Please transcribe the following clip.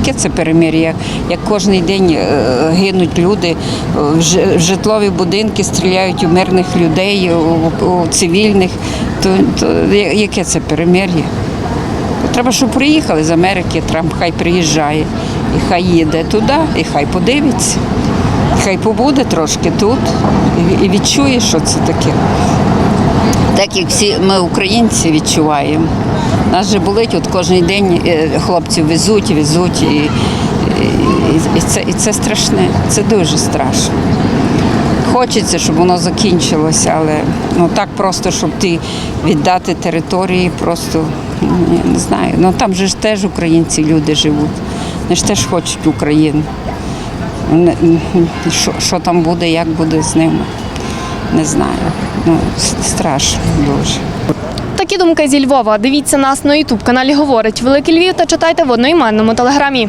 яке це перемир'я? Як кожен день е, гинуть люди, е, в житлові будинки стріляють у мирних людей, у, цивільних, то, то яке це перемир'я? Треба, щоб приїхали з Америки, Трамп хай приїжджає, і хай їде туди, і хай подивиться. Хай побуде трошки тут і- і відчує, що це таке. Так як всі ми, українці, відчуваємо. Нас же болить, от кожен день е, хлопців везуть, везуть, і, і, і, це, і це страшне, це дуже страшно. Хочеться, щоб воно закінчилося, але ну так просто, щоб ти віддати території, просто ну, я не знаю. Ну там же ж теж українці люди живуть. Вони ж теж хочуть Україну. Що, що там буде, як буде з ними, не знаю. Ну, страшно дуже. Такі думки зі Львова. Дивіться нас на Ютуб каналі Говорить Великий Львів та читайте в одноіменному телеграмі.